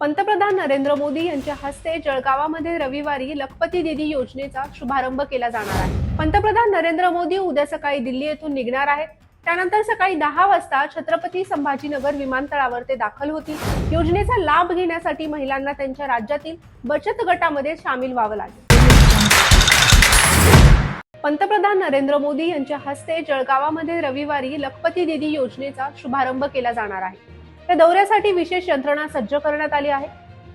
पंतप्रधान नरेंद्र मोदी यांच्या हस्ते जळगावामध्ये रविवारी लखपती दिदी योजनेचा शुभारंभ केला जाणार आहे. पंतप्रधान नरेंद्र मोदी उद्या सकाळी दिल्ली येथून निघणार आहेत. त्यानंतर सकाळी दहा वाजता छत्रपती संभाजीनगर विमानतळावर ते दाखल होतील. योजनेचा लाभ घेण्यासाठी महिलांना त्यांच्या राज्यातील बचत गटामध्ये सामील व्हावं लागेल. पंतप्रधान नरेंद्र मोदी यांच्या हस्ते जळगावामध्ये रविवारी लखपती दिदी योजनेचा शुभारंभ केला जाणार आहे. या दौऱ्यासाठी विशेष यंत्रणा सज्ज करण्यात आली आहे.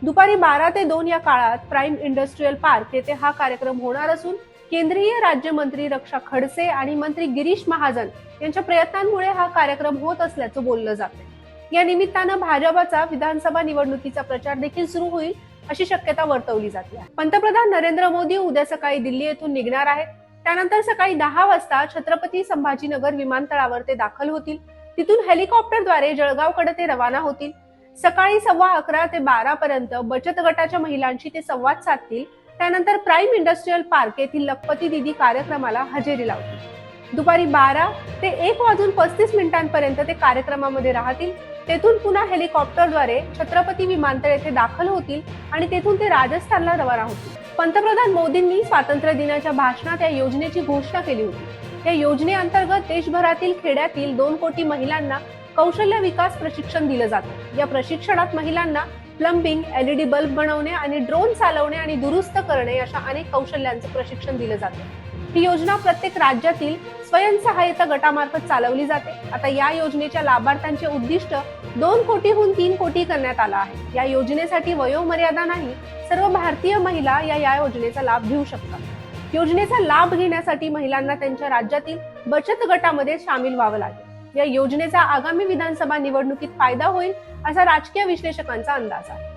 दुपारी बारा ते दोन या काळात प्राईम इंडस्ट्रीयल पार्क येथे हा कार्यक्रम होणार असून केंद्रीय राज्यमंत्री रक्षा खडसे आणि मंत्री गिरीश महाजन यांच्या प्रयत्नांमुळे हा कार्यक्रम होत असल्याचं बोललं जाते या निमित्तानं भाजपाचा विधानसभा निवडणुकीचा प्रचार देखील सुरू होईल अशी शक्यता वर्तवली जाते. पंतप्रधान नरेंद्र मोदी उद्या सकाळी दिल्ली येथून निघणार आहेत. त्यानंतर सकाळी दहा वाजता छत्रपती संभाजीनगर विमानतळावर ते दाखल होतील. तिथून हेलिकॉप्टरद्वारे जळगावकडे ते रवाना होतील. सकाळी सव्वा अकरा ते बारा पर्यंत बचत गटाच्या महिलांशी ते संवाद साधतील. त्यानंतर प्राईम इंडस्ट्रीयल पार्क येथील लखपती दिदी कार्यक्रमाला हजेरी लावतील. दुपारी बारा ते एक वाजून पस्तीस मिनिटांपर्यंत ते कार्यक्रमामध्ये राहतील. तेथून पुन्हा हेलिकॉप्टरद्वारे छत्रपती विमानतळ येथे दाखल होतील आणि तेथून ते राजस्थानला रवाना होतील. पंतप्रधान मोदींनी स्वातंत्र्य दिनाच्या भाषणात या योजनेची घोषणा केली होती. या योजनेअंतर्गत देशभरातील खेड्यातील दोन कोटी महिलांना कौशल्य विकास प्रशिक्षण दिलं जातं. या प्रशिक्षणात महिलांना प्लंबिंग एलईडी बल्ब बनवणे आणि ड्रोन चालवणे आणि दुरुस्त करणे अशा अनेक कौशल्यांचं प्रशिक्षण दिलं जातं. ही योजना प्रत्येक राज्यातील स्वयंसहाय्यता गटामार्फत चालवली जाते. आता या योजनेच्या लाभार्थ्यांचे उद्दिष्ट दोन कोटीहून तीन कोटी करण्यात आलं आहे. या योजनेसाठी वयोमर्यादा नाही सर्व भारतीय महिला या या योजनेचा लाभ घेऊ शकतात. योजनेचा लाभ घेण्यासाठी महिलांना त्यांच्या राज्यातील बचत गटामध्ये सामील व्हावं लागेल. या योजनेचा आगामी विधानसभा निवडणुकीत फायदा होईल असा राजकीय विश्लेषकांचा अंदाज आहे.